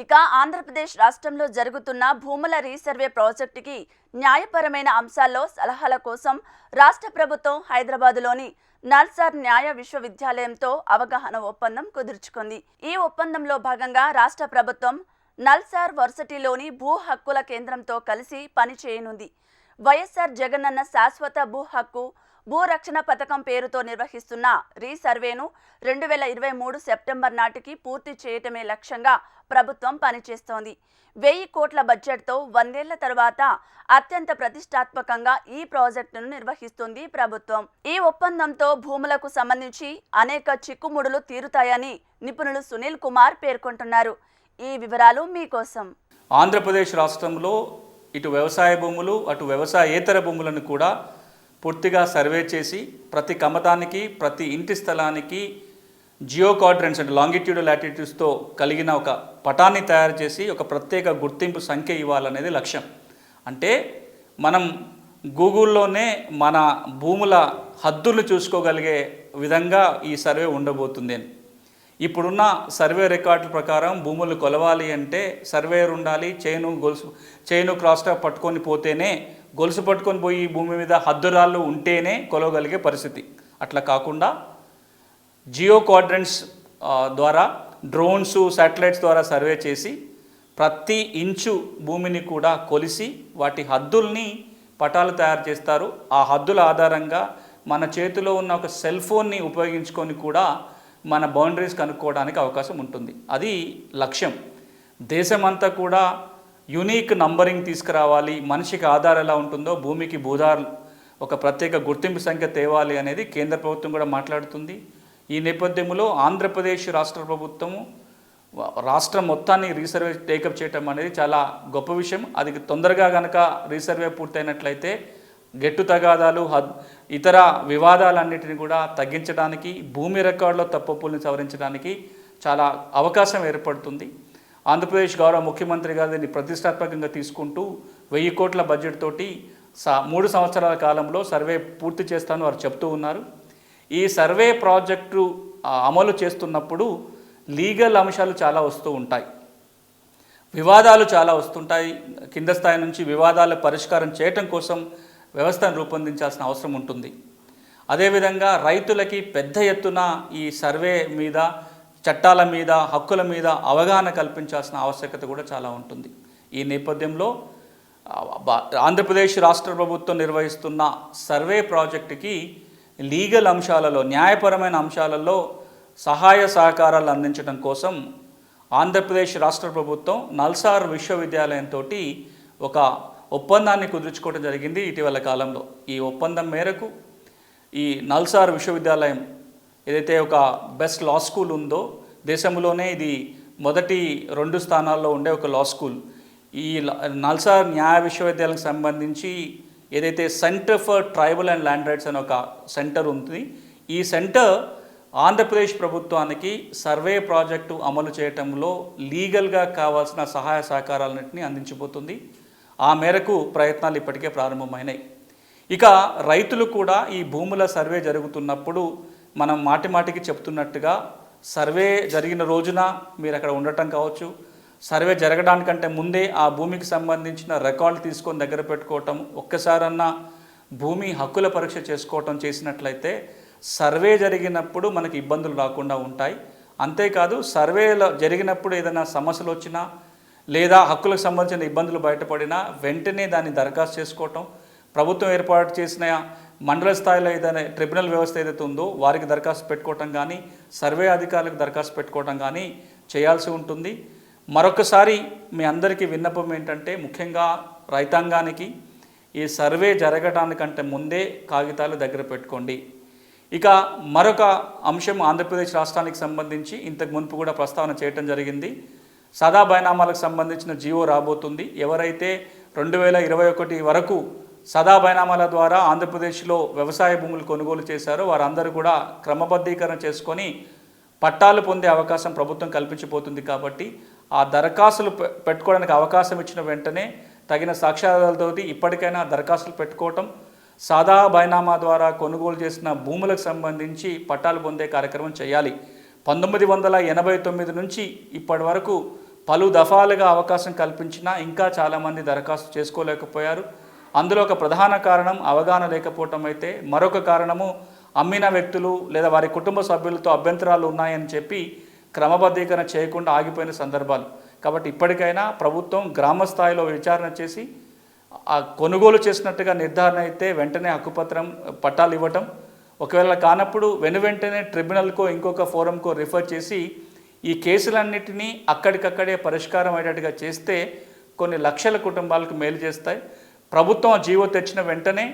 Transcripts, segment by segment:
ఇక ఆంధ్రప్రదేశ్ రాష్ట్రంలో జరుగుతున్న భూముల రీసర్వే ప్రాజెక్టుకి న్యాయపరమైన అంశాల్లో సలహాల కోసం రాష్ట్ర ప్రభుత్వం హైదరాబాదులోని నల్సార్ న్యాయ విశ్వవిద్యాలయంతో అవగాహన ఒప్పందం కుదుర్చుకుంది. ఈ ఒప్పందంలో భాగంగా రాష్ట్ర ప్రభుత్వం నల్సార్ వర్సిటీలోని భూ హక్కుల కేంద్రంతో కలిసి పనిచేయనుంది. వైఎస్ఆర్ జగనన్న శాశ్వత భూ హక్కు భూ రక్షణ పథకం పేరుతో నిర్వహిస్తున్న రీసర్వేను రెండు వేల ఇరవై మూడు సెప్టెంబర్ నాటికి పూర్తి చేయటమే లక్ష్యంగా ప్రభుత్వం పనిచేస్తోంది. వెయ్యి కోట్ల బడ్జెట్తో వందేళ్ళ తర్వాత అత్యంత ప్రతిష్టాత్మకంగా ఈ ప్రాజెక్టును నిర్వహిస్తుంది ప్రభుత్వం. ఈ ఒప్పందంతో భూములకు సంబంధించి అనేక చిక్కుముడులు తీరుతాయని నిపుణులు సునీల్ కుమార్ పేర్కొంటున్నారు. ఈ వివరాలు మీకోసం. ఆంధ్రప్రదేశ్ రాష్ట్రంలో ఇటు వ్యవసాయ భూములు అటు వ్యవసాయేతర భూములను కూడా పూర్తిగా సర్వే చేసి ప్రతి కమతానికి ప్రతి ఇంటి స్థలానికి జియో కార్డరెన్స్ అంటే లాంగిట్యూడ్ లాటిట్యూడ్స్తో కలిగిన ఒక పటాన్ని తయారు చేసి ఒక ప్రత్యేక గుర్తింపు సంఖ్య ఇవ్వాలనేది లక్ష్యం. అంటే మనం గూగుల్లోనే మన భూముల హద్దులు చూసుకోగలిగే విధంగా ఈ సర్వే ఉండబోతుంది అని. ఇప్పుడున్న సర్వే రికార్డుల ప్రకారం భూములు కొలవాలి అంటే సర్వేయర్ ఉండాలి చేను గొలుసు చైను క్రాస్ పట్టుకొని పోతేనే గొలుసు పట్టుకొని పోయి భూమి మీద హద్దురాళ్ళు ఉంటేనే కొలవగలిగే పరిస్థితి. అట్లా కాకుండా జియో క్వాడ్రెంట్స్ ద్వారా డ్రోన్స్ శాటిలైట్స్ ద్వారా సర్వే చేసి ప్రతి ఇంచు భూమిని కూడా కొలిసి వాటి హద్దుల్ని పటాలు తయారు చేస్తారు. ఆ హద్దుల ఆధారంగా మన చేతిలో ఉన్న ఒక సెల్ ఫోన్ని ఉపయోగించుకొని కూడా మన బౌండరీస్ కనుక్కోవడానికి అవకాశం ఉంటుంది. అది లక్ష్యం. దేశమంతా కూడా యునీక్ నంబరింగ్ తీసుకురావాలి మనిషికి ఆధార్ ఎలా ఉంటుందో భూమికి భూధార్ ఒక ప్రత్యేక గుర్తింపు సంఖ్య తేవాలి అనేది కేంద్ర ప్రభుత్వం కూడా మాట్లాడుతుంది. ఈ నేపథ్యంలో ఆంధ్రప్రదేశ్ రాష్ట్ర ప్రభుత్వము రాష్ట్రం మొత్తాన్ని రీసర్వే టేకప్ చేయటం అనేది చాలా గొప్ప విషయం. అది తొందరగా కనుక రీసర్వే పూర్తయినట్లయితే గెట్టు తగాదాలు హద్ ఇతర వివాదాలన్నిటిని కూడా తగ్గించడానికి భూమి రికార్డులో తప్పుల్ని సవరించడానికి చాలా అవకాశం ఏర్పడుతుంది. ఆంధ్రప్రదేశ్ గౌరవ ముఖ్యమంత్రి గారు దీన్ని ప్రతిష్టాత్మకంగా తీసుకుంటూ వెయ్యి కోట్ల బడ్జెట్ తోటి సా మూడు సంవత్సరాల కాలంలో సర్వే పూర్తి చేస్తామని వారు చెప్తూ ఉన్నారు. ఈ సర్వే ప్రాజెక్టు అమలు చేస్తున్నప్పుడు లీగల్ అంశాలు చాలా వస్తూ ఉంటాయి. వివాదాలు చాలా వస్తుంటాయి. కింద స్థాయి నుంచి వివాదాల పరిష్కారం చేయటం కోసం వ్యవస్థను రూపొందించాల్సిన అవసరం ఉంటుంది. అదేవిధంగా రైతులకి పెద్ద ఎత్తున ఈ సర్వే మీద చట్టాల మీద హక్కుల మీద అవగాహన కల్పించాల్సిన ఆవశ్యకత కూడా చాలా ఉంటుంది. ఈ నేపథ్యంలో ఆంధ్రప్రదేశ్ రాష్ట్ర ప్రభుత్వం నిర్వహిస్తున్న సర్వే ప్రాజెక్టుకి లీగల్ అంశాలలో న్యాయపరమైన అంశాలలో సహాయ సహకారాలు అందించడం కోసం ఆంధ్రప్రదేశ్ రాష్ట్ర ప్రభుత్వం నల్సార్ విశ్వవిద్యాలయంతో ఒక ఒప్పందాన్ని కుదుర్చుకోవడం జరిగింది ఇటీవల కాలంలో. ఈ ఒప్పందం మేరకు ఈ నల్సార్ విశ్వవిద్యాలయం ఏదైతే ఒక బెస్ట్ లా స్కూల్ ఉందో దేశంలోనే ఇది మొదటి రెండు స్థానాల్లో ఉండే ఒక లా స్కూల్. ఈ నల్సార్ న్యాయ విశ్వవిద్యాలయానికి సంబంధించి ఏదైతే centre for tribal and land rights అనే ఒక సెంటర్ ఉంది ఈ సెంటర్ ఆంధ్రప్రదేశ్ ప్రభుత్వానికి సర్వే ప్రాజెక్టు అమలు చేయటంలో లీగల్గా కావాల్సిన సహాయ సహకారాలన్నింటినీ అందించబోతుంది. ఆ మేరకు ప్రయత్నాలు ఇప్పటికే ప్రారంభమైనాయి. ఇక రైతులు కూడా ఈ భూముల సర్వే జరుగుతున్నప్పుడు మనం మాటి మాటికి చెప్తున్నట్టుగా సర్వే జరిగిన రోజున మీరు అక్కడ ఉండటం కావచ్చు సర్వే జరగడానికంటే ముందే ఆ భూమికి సంబంధించిన రికార్డు తీసుకొని దగ్గర పెట్టుకోవటం ఒక్కసారన్నా భూమి హక్కుల పరీక్ష చేసుకోవటం చేసినట్లయితే సర్వే జరిగినప్పుడు మనకి ఇబ్బందులు రాకుండా ఉంటాయి. అంతేకాదు సర్వేలో జరిగినప్పుడు ఏదైనా సమస్యలు వచ్చినా లేదా హక్కులకు సంబంధించిన ఇబ్బందులు బయటపడినా వెంటనే దాన్ని దరఖాస్తు చేసుకోవటం ప్రభుత్వం ఏర్పాటు చేసిన మండల స్థాయిలో ఏదైనా ట్రిబ్యునల్ వ్యవస్థ ఏదైతే ఉందో వారికి దరఖాస్తు పెట్టుకోవటం కానీ సర్వే అధికారులకు దరఖాస్తు పెట్టుకోవటం కానీ చేయాల్సి ఉంటుంది. మరొకసారి మీ అందరికీ విన్నపం ఏంటంటే ముఖ్యంగా రైతాంగానికి ఈ సర్వే జరగడానికంటే ముందే కాగితాలు దగ్గర పెట్టుకోండి. ఇక మరొక అంశం ఆంధ్రప్రదేశ్ రాష్ట్రానికి సంబంధించి ఇంతకు మునుపు కూడా ప్రస్తావన చేయటం జరిగింది. సదా బైనామాలకు సంబంధించిన జీవో రాబోతుంది. ఎవరైతే రెండు వేల ఇరవై ఒకటి వరకు సదా బైనామాల ద్వారా ఆంధ్రప్రదేశ్లో వ్యవసాయ భూములు కొనుగోలు చేశారో వారందరూ కూడా క్రమబద్ధీకరణ చేసుకొని పట్టాలు పొందే అవకాశం ప్రభుత్వం కల్పించబోతుంది కాబట్టి ఆ దరఖాస్తులు పెట్టుకోవడానికి అవకాశం ఇచ్చిన వెంటనే తగిన సాక్ష్యాధారాలతో ఇప్పటికైనా దరఖాస్తులు పెట్టుకోవటం సాదా బైనామా ద్వారా కొనుగోలు చేసిన భూములకు సంబంధించి పట్టాలు పొందే కార్యక్రమం చేయాలి. పంతొమ్మిది వందల ఎనభై తొమ్మిది నుంచి ఇప్పటి వరకు పలు దఫాలుగా అవకాశం కల్పించినా ఇంకా చాలామంది దరఖాస్తు చేసుకోలేకపోయారు. అందులో ఒక ప్రధాన కారణం అవగాహన లేకపోవటం అయితే. మరొక కారణము అమ్మిన వ్యక్తులు లేదా వారి కుటుంబ సభ్యులతో అభ్యంతరాలు ఉన్నాయని చెప్పి క్రమబద్ధీకరణ చేయకుండా ఆగిపోయిన సందర్భాలు. కాబట్టి ఇప్పటికైనా ప్రభుత్వం గ్రామ స్థాయిలో విచారణ చేసి కొనుగోలు చేసినట్టుగా నిర్ధారణ అయితే వెంటనే హక్కుపత్రం పట్టాలు ఇవ్వటం ఒకవేళ కానప్పుడు వెను వెంటనే ట్రిబ్యునల్కో ఇంకొక ఫోరంకో రిఫర్ చేసి ఈ కేసులన్నిటినీ అక్కడికక్కడే పరిష్కారం అయ్యేటట్టుగా చేస్తే కొన్ని లక్షల కుటుంబాలకు మేలు చేస్తాయి. ప్రభుత్వం జీవో తెచ్చిన వెంటనే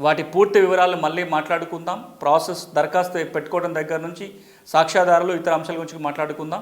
వాటి పూర్తి వివరాలు మళ్ళీ మాట్లాడుకుందాం. ప్రాసెస్ దరఖాస్తు పెట్టుకోవడం దగ్గర నుంచి సాక్ష్యాధారాలు ఇతర అంశాల గురించి మాట్లాడుకుందాం.